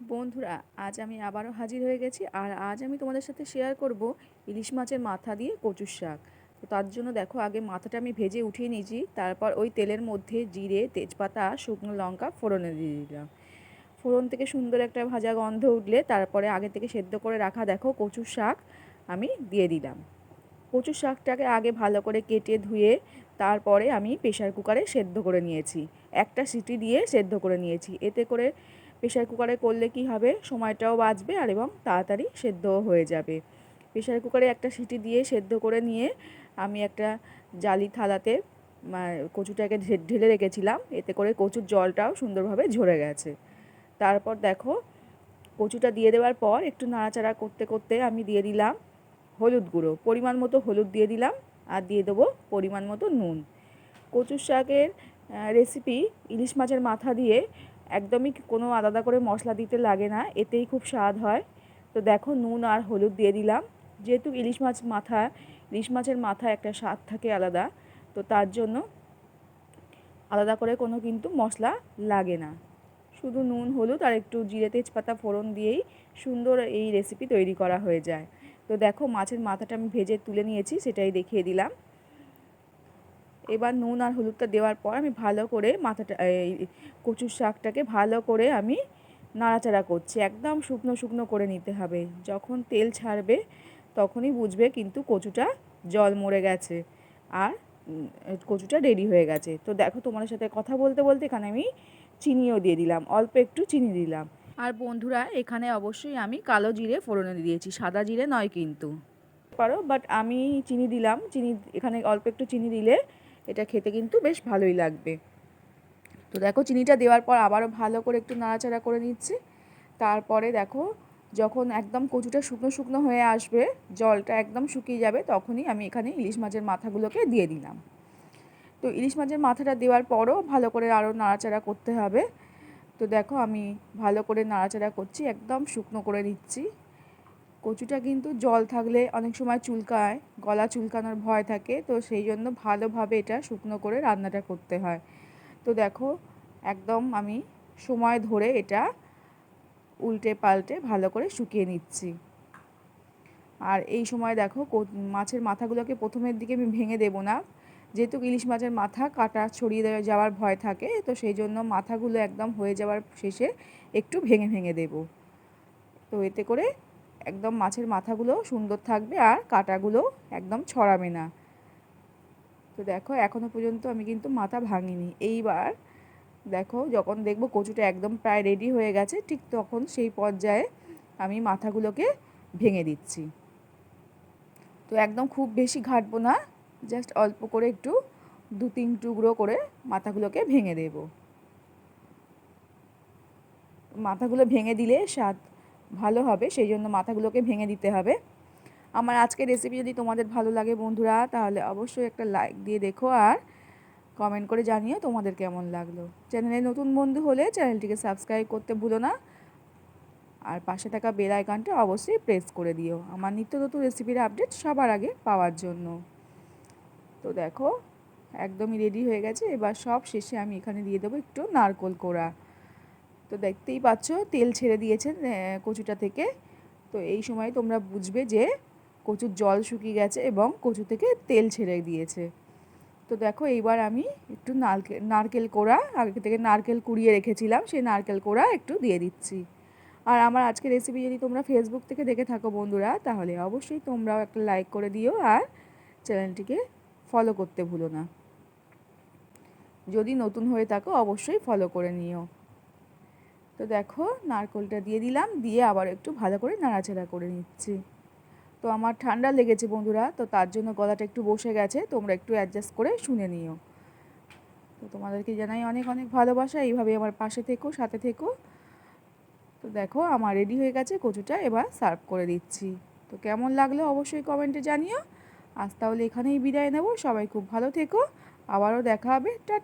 বন্ধুরা, আজ আমি আবারও হাজির হয়ে গেছি আর আজ আমি তোমাদের সাথে শেয়ার করব ইলিশ মাছের মাথা দিয়ে কচুর শাক। তো তার জন্য দেখো, আগে মাথাটা আমি ভেজে উঠিয়ে নিয়েছি, তারপর ওই তেলের মধ্যে জিরে, তেজপাতা, শুকনো লঙ্কা ফোড়নে দিয়ে দিলাম। ফোড়ন থেকে সুন্দর একটা ভাজা গন্ধ উঠলে তারপরে আগে থেকে সেদ্ধ করে রাখা দেখো কচুর শাক আমি দিয়ে দিলাম। কচুর শাকটাকে আগে ভালো করে কেটে ধুয়ে তারপরে আমি প্রেশার কুকারে সেদ্ধ করে নিয়েছি। একটা সিটি দিয়ে সেদ্ধ করে নিয়েছি। এতে করে প্রেশার কুকারে করলে কি হবে? সময়টাও বাঁচবে আর এবং তাড়াতাড়ি সেদ্ধও হয়ে যাবে। প্রেশার কুকারে একটা সিটি দিয়ে সেদ্ধ করে নিয়ে আমি একটা জালি থালাতে কচুটাকে ঢেলে রেখেছিলাম। এতে করে কচুর জলটাও সুন্দরভাবে ঝরে গেছে। তারপর দেখো, কচুটা দিয়ে দেওয়ার পর একটু নাড়াচাড়া করতে করতে আমি দিয়ে দিলাম হলুদ গুঁড়ো। পরিমাণ মতো হলুদ দিয়ে দিলাম আর দিয়ে দেবো পরিমাণ মতো নুন। কচুর শাকের রেসিপি ইলিশ মাছের মাথা দিয়ে একদমই কোনো আলাদা করে মশলা দিতে লাগে না, এতেই খুব স্বাদ হয়। তো দেখো নুন আর হলুদ দিয়ে দিলাম। যেহেতু ইলিশ মাছ মাথা, ইলিশ মাছের মাথা একটা স্বাদ থাকে আলাদা, তো তার জন্য আলাদা করে কোনো কিন্তু মশলা লাগে না। শুধু নুন, হলুদ আর একটু জিরে, তেজপাতা, ফোড়ন দিয়েই সুন্দর এই রেসিপি তৈরি করা হয়ে যায়। তো দেখো মাছের মাথাটা আমি ভেজে তুলে নিয়েছি, সেটাই দেখিয়ে দিলাম। এবার নুন আর হলুদটা দেওয়ার পর আমি ভালো করে মাথাটা এই কচুর শাকটাকে ভালো করে আমি নাড়াচাড়া করছি। একদম শুকনো শুকনো করে নিতে হবে। যখন তেল ছাড়বে তখনই বুঝবে কিন্তু কচুটা জল মরে গেছে আর কচুটা রেডি হয়ে গেছে। তো দেখো তোমার সাথে কথা বলতে বলতে এখানে আমি চিনিও দিয়ে দিলাম। অল্প একটু চিনি দিলাম। আর বন্ধুরা এখানে অবশ্যই আমি কালো জিরে ফোড়নে দিয়েছি। সাদা জিরে নয় কিন্তু। পারো বাট আমি চিনি দিলাম। চিনি এখানে অল্প একটু চিনি দিলে এটা খেতে কিন্তু বেশ ভালোই লাগবে। তো দেখো চিনিটা দেওয়ার পর আবারও ভালো করে একটু নাড়াচাড়া করে নিচ্ছি। তারপরে দেখো যখন একদম কচুটা শুকনো শুকনো হয়ে আসবে, জলটা একদম শুকিয়ে যাবে, তখনই আমি এখানে ইলিশ মাছের মাথাগুলোকে দিয়ে দিলাম। তো ইলিশ মাছের মাথাটা দেওয়ার পরও ভালো করে আরও নাড়াচাড়া করতে হবে। তো দেখো আমি ভালো করে নাড়াচাড়া করছি, একদম শুকনো করে নিচ্ছি। কচুটা কিন্তু জল থাকলে অনেক সময় চুলকায়। গলা চুলকানোর ভয় থাকে, তো সেই জন্য ভালোভাবে এটা শুকনো করে রান্নাটা করতে হয়। তো দেখো, একদম আমি সময় ধরে এটা উল্টে পাল্টে ভালো করে শুকিয়ে নিচ্ছি। আর এই সময় দেখো মাছের মাথাগুলোকে প্রথমের দিকে আমি ভেঙে দেবো না। যেহেতু ইলিশ মাছের মাথা কাটা ছড়িয়ে দেওয়া যাওয়ার ভয় থাকে, তো সেই জন্য মাথাগুলো একদম হয়ে যাওয়ার শেষে একটু ভেঙে ভেঙে দেব। তো এতে করে একদম মাছের মাথাগুলো সুন্দর থাকবে আর কাটাগুলো একদম ছড়াবে না। তো দেখো এখনও পর্যন্ত আমি কিন্তু মাথা ভাঙিনি। এইবার দেখো, যখন দেখব কচুটা একদম প্রায় রেডি হয়ে গেছে, ঠিক তখন সেই পর্যায়ে আমি মাথাগুলোকে ভেঙে দিচ্ছি। তো একদম খুব বেশি ঘাটবো না জাস্ট অল্প করে একটু দু তিন টুকরো করে মাথাগুলোকে ভেঙে দেব। মাথাগুলো ভেঙে দিলে স্বাদ ভালো হবে, সেই জন্য মাথাগুলোকে ভেঙে দিতে হবে। আমার আজকের রেসিপি যদি তোমাদের ভালো লাগে বন্ধুরা, তাহলে অবশ্যই একটা লাইক দিয়ে দেখো আর কমেন্ট করে জানিও তোমাদের কেমন লাগল। চ্যানেলে নতুন বন্ধু হলে চ্যানেলটিকে সাবস্ক্রাইব করতে ভুলো না। আর পাশে থাকা বেল আইকনটা অবশ্যই প্রেস করে দিও। আমার নিত্য নতুন রেসিপির আপডেট সবার আগে পাওয়ার জন্য। তো দেখো, একদমই রেডি হয়ে গেছে। এবার সব শেষে আমি এখানে দিয়ে দেবো একটু নারকোল কোড়া। তো দেখতেই পাচ্ছ, তেল ছেড়ে দিয়েছেন কচুটা থেকে। তো এই সময় তোমরা বুঝবে যে কচুর জল শুকিয়ে গেছে এবং কচু থেকে তেল ছেড়ে দিয়েছে। তো দেখো, এইবার আমি একটু নারকেল নারকেল কোড়া, আগে থেকে নারকেল কুড়িয়ে রেখেছিলাম, সেই নারকেল কোড়া একটু দিয়ে দিচ্ছি। আর আমার আজকে রেসিপি যদি তোমরা ফেসবুক থেকে দেখে থাকো বন্ধুরা, তাহলে অবশ্যই তোমরাও একটা লাইক করে দিও আর চ্যানেলটিকে ফলো করতে ভুলো না। যদি নতুন হয়ে থাকো, অবশ্যই ফলো করে নিও। তো দেখো নারকলটা দিয়ে দিলাম, দিয়ে আবার একটু ভালো করে নাড়াচাড়া করে নিচ্ছি। তো আমার ঠান্ডা লেগেছে বন্ধুরা, তো তার জন্য গলাটা একটু বসে গেছে, তোমরা একটু অ্যাডজাস্ট করে শুনে নিও। তো তোমাদেরকে জানাই অনেক অনেক ভালোবাসা, এইভাবে আমার পাশে থেকো, সাথে থেকো। তো দেখো আমার রেডি হয়ে গেছে, কচুটা এবার সার্ভ করে দিচ্ছি। তো কেমন লাগল অবশ্যই কমেন্টে জানিও। আজ তাহলে এখানেই বিদায় নেব, সবাই খুব ভালো থেকো, আবারও দেখা হবে, টাটা।